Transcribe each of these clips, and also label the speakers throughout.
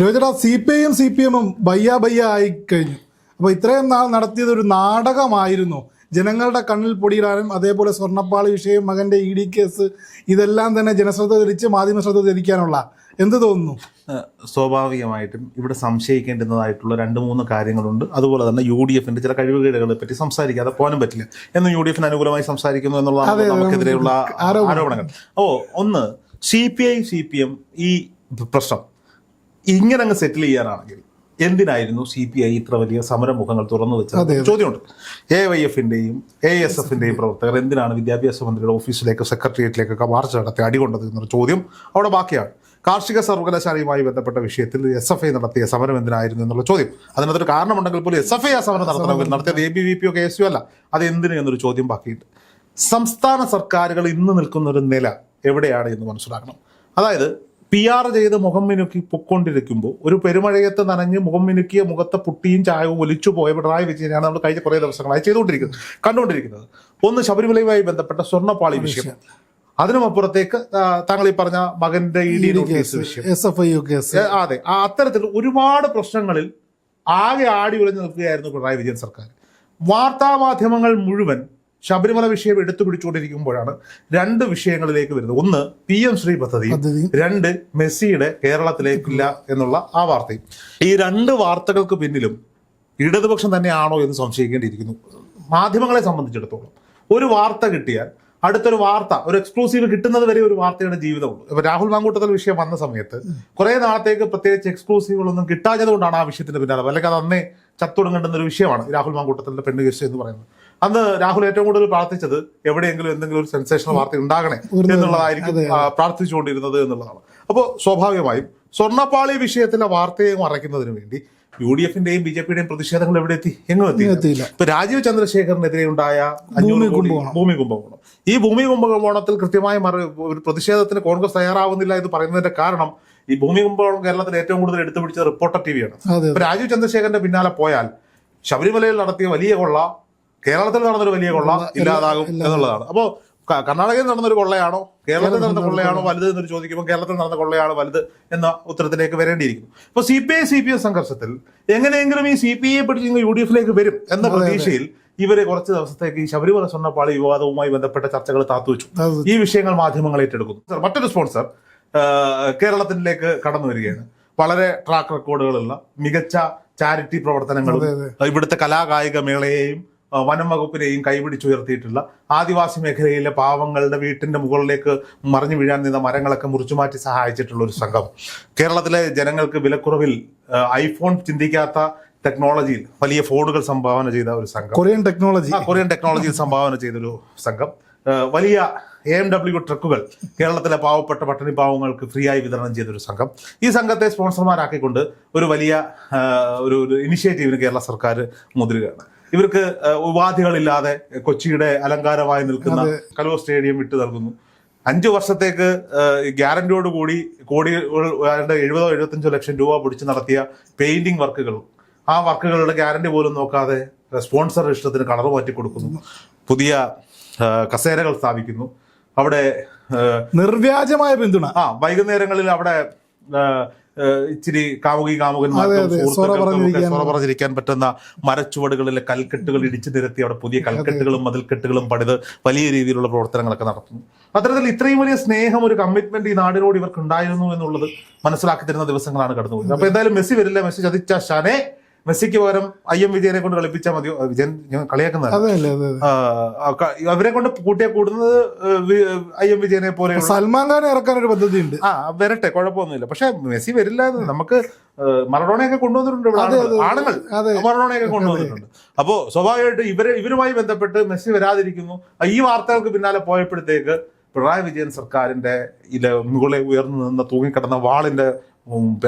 Speaker 1: രവിചേട്ടാ C P ഐയും C P എമ്മും ബയ്യ ബയ്യ ആയി കഴിഞ്ഞു. അപ്പോൾ ഇത്രയും നാൾ നടത്തിയത് ഒരു നാടകമായിരുന്നു. ജനങ്ങളുടെ കണ്ണിൽ പൊടിയിടാനും അതേപോലെ സ്വർണപ്പാളി വിഷയം മകന്റെ ഇ ഡി കേസ് ഇതെല്ലാം തന്നെ ജനശ്രദ്ധ തിരിച്ച് മാധ്യമ ശ്രദ്ധ തിരിക്കാനുള്ള എന്ത് തോന്നുന്നു?
Speaker 2: സ്വാഭാവികമായിട്ടും ഇവിടെ സംശയിക്കേണ്ടുന്നതായിട്ടുള്ള രണ്ട് മൂന്ന് കാര്യങ്ങളുണ്ട്. അതുപോലെ തന്നെ യു ഡി എഫിന്റെ ചില കഴിവുകേടുകളെ പറ്റി സംസാരിക്കാതെ പോകാനും പറ്റില്ല. എന്നും യു ഡി എഫിന് അനുകൂലമായി സംസാരിക്കുന്നു എന്നുള്ളതാണ് നമുക്കെതിരെയുള്ള
Speaker 1: ആരോപണം.
Speaker 2: ആരോപണങ്ങൾ. ഓ ഒന്ന് C P I C P M ഈ പ്രശ്നം. ഇങ്ങനെ അങ്ങ് സെറ്റിൽ ചെയ്യാനാണെങ്കിൽ എന്തിനായിരുന്നു സി പി ഐ ഇത്ര വലിയ സമരമുഖങ്ങൾ തുറന്നു വെച്ചത്? ചോദ്യമുണ്ട്. എ വൈ എഫിന്റെയും എ എസ് എഫിന്റെയും പ്രവർത്തകർ എന്തിനാണ് വിദ്യാഭ്യാസ മന്ത്രിയുടെ ഓഫീസിലേക്ക് സെക്രട്ടേറിയറ്റിലേക്കൊക്കെ മാർച്ച് നടത്തി അടികൊണ്ടത് എന്നൊരു ചോദ്യം അവിടെ ബാക്കിയാണ്. കാർഷിക സർവകലാശാലയുമായി ബന്ധപ്പെട്ട വിഷയത്തിൽ എസ് എഫ് ഐ നടത്തിയ സമരം എന്തിനായിരുന്നു എന്നുള്ള ചോദ്യം. അതിനകത്തൊരു കാരണമുണ്ടെങ്കിൽ പോലും എസ് എഫ് ഐ ആ സമരം നടത്തണമെങ്കിൽ നടത്തിയത് എ ബി വി പി ഒക്കെ എസ് യു അല്ല. അത് എന്തിന് എന്നൊരു ചോദ്യം ബാക്കിയുണ്ട്. സംസ്ഥാന സർക്കാരുകൾ ഇന്ന് നിൽക്കുന്ന ഒരു നില എവിടെയാണ് എന്ന് മനസ്സിലാക്കണം. അതായത് പി ആർ ചെയ്ത് മുഖം മിനുക്കി പൊക്കൊണ്ടിരിക്കുമ്പോൾ ഒരു പെരുമഴയത്ത് നനഞ്ഞ് മുഖം മിനുക്കിയ മുഖത്തെ പുട്ടിയും ചായവും ഒലിച്ചു പോയ പിണറായി വിജയനാണ് നമ്മൾ കഴിഞ്ഞ കുറേ ദിവസങ്ങളായി ചെയ്തുകൊണ്ടിരിക്കുന്നത് കണ്ടുകൊണ്ടിരിക്കുന്നത്. ഒന്ന് ശബരിമലയുമായി ബന്ധപ്പെട്ട സ്വർണപ്പാളി വിഷയം. അതിനുമപ്പുറത്തേക്ക് താങ്കൾ ഈ പറഞ്ഞ മകന്റെ ഇ ഡി നോട്ടീസ് വിഷയം. അതെ. അത്തരത്തിൽ ഒരുപാട് പ്രശ്നങ്ങളിൽ ആകെ ആടി ഉലഞ്ഞു നിൽക്കുകയായിരുന്നു പിണറായി വിജയൻ സർക്കാർ. വാർത്താ മാധ്യമങ്ങൾ മുഴുവൻ ശബരിമല വിഷയം എടുത്തു പിടിച്ചുകൊണ്ടിരിക്കുമ്പോഴാണ് രണ്ട് വിഷയങ്ങളിലേക്ക് വരുന്നത്. ഒന്ന് പി എം ശ്രീ പദ്ധതി. രണ്ട് മെസ്സിയുടെ കേരളത്തിലേക്കില്ല എന്നുള്ള ആ വാർത്തയും. ഈ രണ്ട് വാർത്തകൾക്ക് പിന്നിലും ഇടതുപക്ഷം തന്നെയാണോ എന്ന് സംശയിക്കേണ്ടിയിരിക്കുന്നു. മാധ്യമങ്ങളെ സംബന്ധിച്ചിടത്തോളം ഒരു വാർത്ത കിട്ടിയാൽ അടുത്തൊരു വാർത്ത ഒരു എക്സ്ക്ലൂസീവ് കിട്ടുന്നത് വരെ ഒരു വാർത്തയുടെ ജീവിതമുള്ളൂ. ഇപ്പൊ രാഹുൽ മാങ്കൂട്ടത്തിൽ വിഷയം വന്ന സമയത്ത് കുറെ നാളത്തേക്ക് പ്രത്യേകിച്ച് എക്സ്ക്ലൂസീവുകളൊന്നും കിട്ടാഞ്ഞതുകൊണ്ടാണ് ആ വിഷയത്തിന്റെ പിന്നാലെ. അല്ലെങ്കിൽ അത് അന്നേ ചത്തൊടുങ്ങേണ്ടുന്ന ഒരു വിഷയമാണ് രാഹുൽ മാങ്കൂട്ടത്തിന്റെ പെണ്ണ് കേസ് എന്ന് പറയുന്നത്. അന്ന് രാഹുൽ ഏറ്റവും കൂടുതൽ പ്രാർത്ഥിച്ചത് എവിടെയെങ്കിലും എന്തെങ്കിലും ഒരു സെൻസേഷണൽ വാർത്ത ഉണ്ടാകണേ എന്നുള്ളതായിരിക്കും പ്രാർത്ഥിച്ചുകൊണ്ടിരുന്നത് എന്നുള്ളതാണ്. അപ്പോൾ സ്വാഭാവികമായും സ്വർണപ്പാളി വിഷയത്തിലെ വാർത്തയെ മറയ്ക്കുന്നതിന് വേണ്ടി യു ഡി എഫിന്റെയും ബി ജെ പിയുടെയും പ്രതിഷേധങ്ങൾ എവിടെ എത്തി? എങ്ങും എത്തി
Speaker 1: എത്തിയില്ല.
Speaker 2: ഇപ്പൊ രാജീവ് ചന്ദ്രശേഖരനെതിരെ ഉണ്ടായ ഭൂമി കുംഭകോണം. ഈ ഭൂമി കുംഭകോണത്തിൽ കൃത്യമായ ഒരു പ്രതിഷേധത്തിന് കോൺഗ്രസ് തയ്യാറാവുന്നില്ല എന്ന് പറയുന്നതിന്റെ കാരണം ഈ ഭൂമി കുംഭകോണം കേരളത്തിൽ ഏറ്റവും കൂടുതൽ എടുത്തുപിടിച്ചത് റിപ്പോർട്ടർ ടി വിയാണ് രാജീവ് ചന്ദ്രശേഖരന്റെ പിന്നാലെ പോയാൽ ശബരിമലയിൽ നടത്തിയ വലിയ കൊള്ള കേരളത്തിൽ നടന്നൊരു വലിയ കൊള്ള ഇല്ലാതാകും എന്നുള്ളതാണ്. അപ്പോ ക- കർണാടകയിൽ നടന്നൊരു കൊള്ളയാണോ? കേരളത്തിൽ നടന്ന കൊള്ളയാണോ? വലുത് എന്നൊരു ചോദിക്കുമ്പോൾ കേരളത്തിൽ നടന്ന കൊള്ളയാണോ? വലുത് എന്ന ഉത്തരത്തിലേക്ക് വരേണ്ടിയിരിക്കുന്നു. അപ്പൊ C P I C P M സംഘർഷത്തിൽ എങ്ങനെയെങ്കിലും ഈ സി പി ഐ പിടിച്ച് യു ഡി എഫിലേക്ക് വരും എന്ന പ്രതീക്ഷയിൽ ഇവർ കുറച്ച് ദിവസത്തേക്ക് ഈ ശബരിമല സ്വർണപ്പാളി വിവാദവുമായി ബന്ധപ്പെട്ട ചർച്ചകൾ താത്തുവെച്ചു. ഈ വിഷയങ്ങൾ മാധ്യമങ്ങൾ ഏറ്റെടുക്കുന്നു. സർ, മറ്റൊരു സ്പോൺസർ കേരളത്തിലേക്ക് കടന്നു വരികയാണ്. വളരെ ട്രാക്ക് റെക്കോർഡുകളുള്ള മികച്ച ചാരിറ്റി പ്രവർത്തനങ്ങളും ഇവിടുത്തെ കലാകായിക മേളയെയും വനം വകുപ്പിനെയും കൈപിടിച്ചുയർത്തിയിട്ടുള്ള ആദിവാസി മേഖലയിലെ പാവങ്ങളുടെ വീട്ടിന്റെ മുകളിലേക്ക് മറിഞ്ഞു വീഴാൻ നിന്ന മരങ്ങളൊക്കെ മുറിച്ചു മാറ്റി സഹായിച്ചിട്ടുള്ള ഒരു സംഘം. കേരളത്തിലെ ജനങ്ങൾക്ക് വിലക്കുറവിൽ ഐഫോൺ ചിന്തിക്കാത്ത ടെക്നോളജിയിൽ വലിയ ഫോണുകൾ സംഭാവന ചെയ്ത ഒരു സംഘം.
Speaker 1: Korean technology.
Speaker 2: കൊറിയൻ ടെക്നോളജിയിൽ സംഭാവന ചെയ്തൊരു സംഘം. വലിയ എ എം ഡബ്ല്യു ട്രക്കുകൾ കേരളത്തിലെ പാവപ്പെട്ട പട്ടണി പാവങ്ങൾക്ക് ഫ്രീ ആയി വിതരണം ചെയ്തൊരു സംഘം. ഈ സംഘത്തെ സ്പോൺസർമാരാക്കിക്കൊണ്ട് ഒരു വലിയ ഒരു ഒരു ഇനിഷ്യേറ്റീവിന് കേരള സർക്കാർ മുതിരുകയാണ്. ഇവർക്ക് ഉപാധികളില്ലാതെ കൊച്ചിയുടെ അലങ്കാരമായി നിൽക്കുന്ന കലോ സ്റ്റേഡിയം വിട്ടു നൽകുന്നു. അഞ്ചു വർഷത്തേക്ക് ഗ്യാരണ്ടിയോട് കൂടി കോടി എഴുപതോ എഴുപത്തഞ്ചോ ലക്ഷം രൂപ പിടിച്ച് നടത്തിയ പെയിന്റിംഗ് വർക്കുകൾ ആ വർക്കുകളുടെ ഗ്യാരണ്ടി പോലും നോക്കാതെ സ്പോൺസർ ഇഷ്ടത്തിന് കളർ മാറ്റി കൊടുക്കുന്നു. പുതിയ കസേരകൾ സ്ഥാപിക്കുന്നു. അവിടെ
Speaker 1: നിർവ്യാജമായ പിന്തുണ.
Speaker 2: ആ വൈകുന്നേരങ്ങളിൽ അവിടെ ഇച്ചിരി കാമുകി കാമുകന്മാർക്കും ഒക്കെ
Speaker 1: പറഞ്ഞിരിക്കാൻ.
Speaker 2: പറ്റുന്ന മരച്ചുവടുകളിലെ കൽക്കെട്ടുകൾ ഇടിച്ചു നിരത്തി അവിടെ പുതിയ കൽക്കെട്ടുകളും മതിൽക്കെട്ടുകളും പണിത് വലിയ രീതിയിലുള്ള പ്രവർത്തനങ്ങളൊക്കെ നടത്തുന്നു. അത്തരത്തിൽ ഇത്രയും വലിയ സ്നേഹം ഒരു കമ്മിറ്റ്മെന്റ് ഈ നാടിനോട് ഇവർക്ക് ഉണ്ടായിരുന്നു എന്നുള്ളത് മനസ്സിലാക്കി തരുന്ന ദിവസങ്ങളാണ് കടന്നുപോയത്. അപ്പൊ എന്തായാലും മെസ്സി വരില്ല. മെസ്സി ചതിച്ച ഷാനെ മെസ്സിക്ക് പകരം ഐ എം വിജയനെ കൊണ്ട് കളിപ്പിച്ചാൽ മതി. വിജയൻ ഞാൻ കളിയാക്കുന്ന അവരെ കൊണ്ട് കൂട്ടിയെ കൂടുന്നത് ഐ എം വിജയനെ പോലെ
Speaker 1: സൽമാൻ ഖാൻ ഇറക്കാൻ ഒരു പദ്ധതി ഉണ്ട്
Speaker 2: ആ വരട്ടെ കുഴപ്പമൊന്നുമില്ല. പക്ഷെ മെസ്സി വരില്ല നമുക്ക് മറഡോണയൊക്കെ കൊണ്ടുവന്നിട്ടുണ്ട് ഇവിടെ ആളുകൾ. ആണുങ്ങൾ. മറഡോണയൊക്കെ കൊണ്ടുവന്നിട്ടുണ്ട്. അപ്പോ സ്വാഭാവികമായിട്ട് ഇവർ ഇവരുമായി ബന്ധപ്പെട്ട് മെസ്സി വരാതിരിക്കുന്നു. ഈ വാർത്തകൾക്ക് പിന്നാലെ പോയപ്പോഴത്തേക്ക് പിണറായി വിജയൻ സർക്കാരിന്റെ ഇല മുകളിൽ ഉയർന്നു നിന്ന് തൂങ്ങിക്കിടന്ന വാളിന്റെ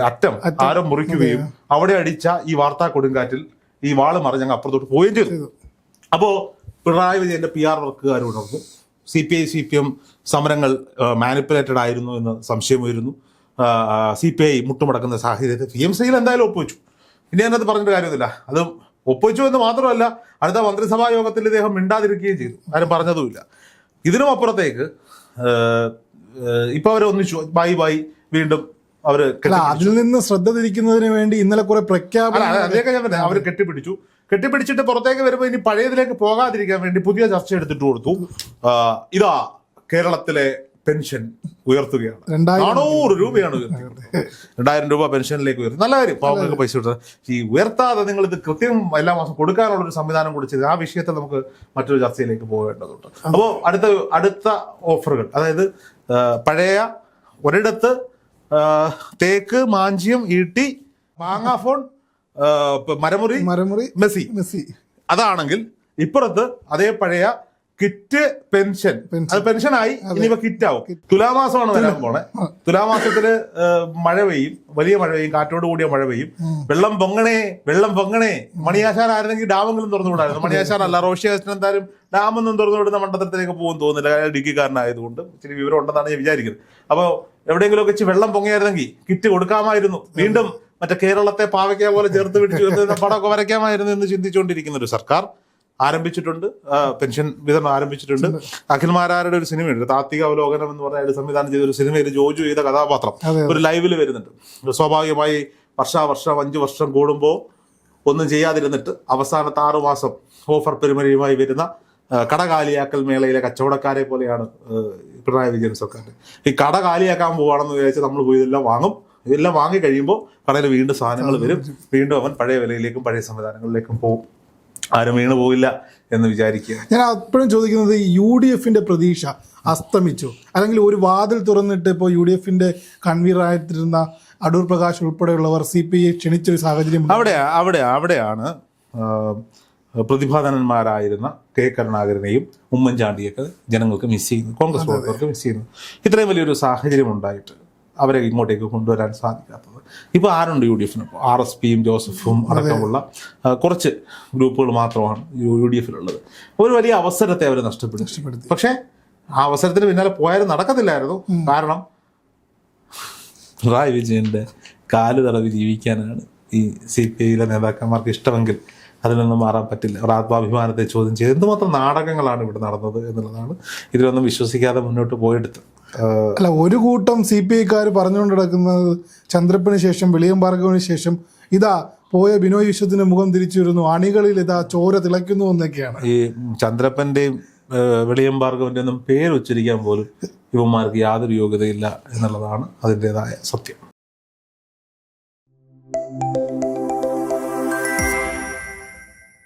Speaker 2: അറ്റം ആരോ മുറിക്കുകയും അവിടെ അടിച്ച ഈ വാർത്താ കൊടുങ്കാറ്റിൽ ഈ വാൾ മറിഞ്ഞങ്ങ് അപ്പുറത്തോട്ട് പോവുകയും ചെയ്തു. അപ്പോ പിണറായി വിജയന്റെ പി ആർ വർക്കുകാർ ഉണർന്നു. C P I C P M സമരങ്ങൾ മാനിപ്പുലേറ്റഡ് ആയിരുന്നു എന്ന് സംശയം ഉയരുന്നു. സി പി ഐ മുട്ടുമടക്കുന്ന സാഹചര്യത്തിൽ പി എം സിയിൽ എന്തായാലും ഒപ്പുവെച്ചു. ഇനി അതിനകത്ത് പറഞ്ഞിട്ട് കാര്യമൊന്നുമില്ല. അത് ഒപ്പുവെച്ചു എന്ന് മാത്രമല്ല അടുത്ത മന്ത്രിസഭാ യോഗത്തിൽ ഇദ്ദേഹം മിണ്ടാതിരിക്കുകയും ചെയ്തു. ആരും പറഞ്ഞതുമില്ല. ഇതിനും അപ്പുറത്തേക്ക് ഏഹ്, അവരെ ഇപ്പൊ അവരൊന്നിച്ചു. ബൈ ബൈ വീണ്ടും അവർ
Speaker 1: അതിൽ നിന്ന് ശ്രദ്ധ തിരിക്കുന്നതിന് വേണ്ടി ഇന്നലെ കുറെ പ്രഖ്യാപനം
Speaker 2: അവർ കെട്ടിപ്പിടിച്ചു. കെട്ടിപ്പിടിച്ചിട്ട് പുറത്തേക്ക് വരുമ്പോൾ ഇനി പഴയതിലേക്ക് പോകാതിരിക്കാൻ വേണ്ടി പുതിയ ചർച്ച എടുത്തിട്ട് കൊടുത്തു. ഇതാ കേരളത്തിലെ പെൻഷൻ ഉയർത്തുകയാണ്. നാനൂറ് രൂപയാണ് ഉയർത്തുന്നത് രണ്ടായിരം രൂപ പെൻഷനിലേക്ക് ഉയർത്തി. നല്ല കാര്യം പാവങ്ങൾക്ക് പൈസ കിട്ടുന്നത് ഈ ഉയർത്താതെ നിങ്ങൾ ഇത് കൃത്യം എല്ലാ മാസം കൊടുക്കാനുള്ള ഒരു സംവിധാനം കൂടി ചെയ്ത് ആ വിഷയത്തെ നമുക്ക് മറ്റൊരു ചർച്ചയിലേക്ക് പോകേണ്ടതുണ്ട്. അപ്പോൾ അടുത്ത അടുത്ത ഓഫറുകൾ അതായത് പഴയ ഒരിടത്ത് തേക്ക് മാഞ്ചിയം ഈട്ടി മാങ്ങാഫോൺ മരമുറി
Speaker 1: മരമുറി
Speaker 2: മെസ്സി.
Speaker 1: മെസ്സി.
Speaker 2: അതാണെങ്കിൽ ഇപ്പുറത്ത് അതേ പഴയ കിറ്റ് പെൻഷൻ. അത് പെൻഷനായി ഇനിയിപ്പോ കിറ്റ്. ആവും തുലാമാസമാണ് വരാൻ പോണേ. തുലാമാസത്തിൽ മഴ പെയ്യും. വലിയ മഴ പെയ്യും. കാറ്റോട് കൂടിയ മഴ പെയ്യും. വെള്ളം പൊങ്ങണേ വെള്ളം പൊങ്ങണേ. മണിയാശാൻ ആയിരുന്നെങ്കിൽ ഡാമെങ്കിലും തുറന്നുവിടായിരുന്നു മണിയാശാൻ അല്ല റോഷിയാശൻ എന്തായാലും ഡാമൊന്നും തുറന്നുവിടുന്ന മണ്ഡലത്തിലേക്ക് പോകും തോന്നുന്നില്ല. അയാൾ ഡിഗ്രിക്കാരനായതുകൊണ്ട് ഇച്ചിരി വിവരം ഉണ്ടെന്നാണ് ഞാൻ വിചാരിക്കുന്നത്. അപ്പോൾ എവിടെയെങ്കിലും വെച്ച് വെള്ളം പൊങ്ങിയായിരുന്നെങ്കിൽ കിറ്റ് കൊടുക്കാമായിരുന്നു. വീണ്ടും മറ്റേ കേരളത്തെ പാവയ്ക്ക പോലെ ചേർത്ത് പിടിച്ചു പടമൊക്കെ വരയ്ക്കാമായിരുന്നു എന്ന് ചിന്തിച്ചുകൊണ്ടിരിക്കുന്ന ഒരു സർക്കാർ. ആരംഭിച്ചിട്ടുണ്ട്. പെൻഷൻ വിതരണം ആരംഭിച്ചിട്ടുണ്ട്. അഖിൽമാരാരുടെ ഒരു സിനിമയുണ്ട്. താത്വിക അവലോകനം എന്ന് പറഞ്ഞ സംവിധാനം ചെയ്ത ഒരു സിനിമയിൽ ജോജു ചെയ്ത കഥാപാത്രം. ഒരു ലൈവിൽ വരുന്നുണ്ട്. സ്വാഭാവികമായി വർഷാവർഷം അഞ്ചു വർഷം കൂടുമ്പോൾ ഒന്നും ചെയ്യാതിരുന്നിട്ട് അവസാനത്തെ ആറു മാസം ഓഫർ പെരുമഴയുമായി വരുന്ന കടകാലിയാക്കൽ കട കാലിയാക്കൽ മേളയിലെ കച്ചവടക്കാരെ പോലെയാണ് പിണറായി വിജയൻ സർക്കാർ ഈ കട കാലിയാക്കാൻ പോവാണെന്ന് വിചാരിച്ച് നമ്മൾ പോയി ഇതെല്ലാം വാങ്ങും. ഇതെല്ലാം വാങ്ങി കഴിയുമ്പോൾ കടയിൽ വീണ്ടും സാധനങ്ങൾ വരും. വീണ്ടും അവൻ പഴയ വിലയിലേക്കും പഴയ സംവിധാനങ്ങളിലേക്കും പോകും. ആരും വീണു പോയില്ല എന്ന് വിചാരിക്കുക.
Speaker 1: ഞാൻ അപ്പോഴും ചോദിക്കുന്നത് യു ഡി എഫിന്റെ പ്രതീക്ഷ അസ്തമിച്ചു. അല്ലെങ്കിൽ ഒരു വാതിൽ തുറന്നിട്ട് ഇപ്പോൾ യു ഡി എഫിന്റെ കൺവീനറായിട്ടിരുന്ന അടൂർ പ്രകാശ് ഉൾപ്പെടെയുള്ളവർ സി പി ഐ ക്ഷണിച്ചൊരു സാഹചര്യം
Speaker 2: അവിടെ അവിടെ അവിടെയാണ് പ്രതിഭാധനന്മാരായിരുന്ന കെ കരുണാകരനെയും ഉമ്മൻചാണ്ടിയൊക്കെ ജനങ്ങൾക്ക് മിസ് ചെയ്യുന്നു കോൺഗ്രസ് പ്രവർത്തകർക്ക് മിസ് ചെയ്യുന്നു. ഇത്രയും വലിയൊരു സാഹചര്യം ഉണ്ടായിട്ട് അവരെ ഇങ്ങോട്ടേക്ക് കൊണ്ടുവരാൻ സാധിക്കാത്തത് ഇപ്പോൾ ആരുണ്ട് യു ഡി എഫിന് ആർ എസ് പിയും ജോസഫും അടക്കമുള്ള കുറച്ച് ഗ്രൂപ്പുകൾ മാത്രമാണ് യു ഡി എഫിലുള്ളത് ഒരു വലിയ അവസരത്തെ അവർ നഷ്ടപ്പെടുത്തി. പക്ഷേ ആ അവസരത്തിന് പിന്നാലെ പോയാലും നടക്കത്തില്ലായിരുന്നു. കാരണം പിണറായി വിജയന്റെ കാൽ തടവി ജീവിക്കാനാണ് ഈ സി പി ഐയിലെ നേതാക്കന്മാർക്ക് ഇഷ്ടമെങ്കിൽ അതിൽ നിന്നും മാറാൻ പറ്റില്ല. ഒരു ആത്മാഭിമാനത്തെ ചോദ്യം ചെയ്ത് എന്തുമാത്രം നാടകങ്ങളാണ് ഇവിടെ നടന്നത് എന്നുള്ളതാണ് ഇതിലൊന്നും വിശ്വസിക്കാതെ മുന്നോട്ട് പോയെടുത്ത്
Speaker 1: അല്ല ഒരു കൂട്ടം സി പി ഐക്കാർ പറഞ്ഞുകൊണ്ട് കിടക്കുന്നത് ചന്ദ്രപ്പിന് ശേഷം വെളിയം ഭാർഗവിന് ശേഷം ഇതാ പോയ ബിനോയ് വിശ്വത്തിന്റെ മുഖം തിരിച്ചു വരുന്നു അണികളിൽ ഇതാ ചോര തിളയ്ക്കുന്നു എന്നൊക്കെയാണ്.
Speaker 2: ഈ ചന്ദ്രപ്പന്റെയും വെളിയം ഭാർഗവന്റെ ഒന്നും പേര് ഉച്ചരിക്കാൻ പോലും ഇവന്മാർക്ക് യാതൊരു യോഗ്യതയില്ല എന്നുള്ളതാണ് അതിന്റെതായ സത്യം.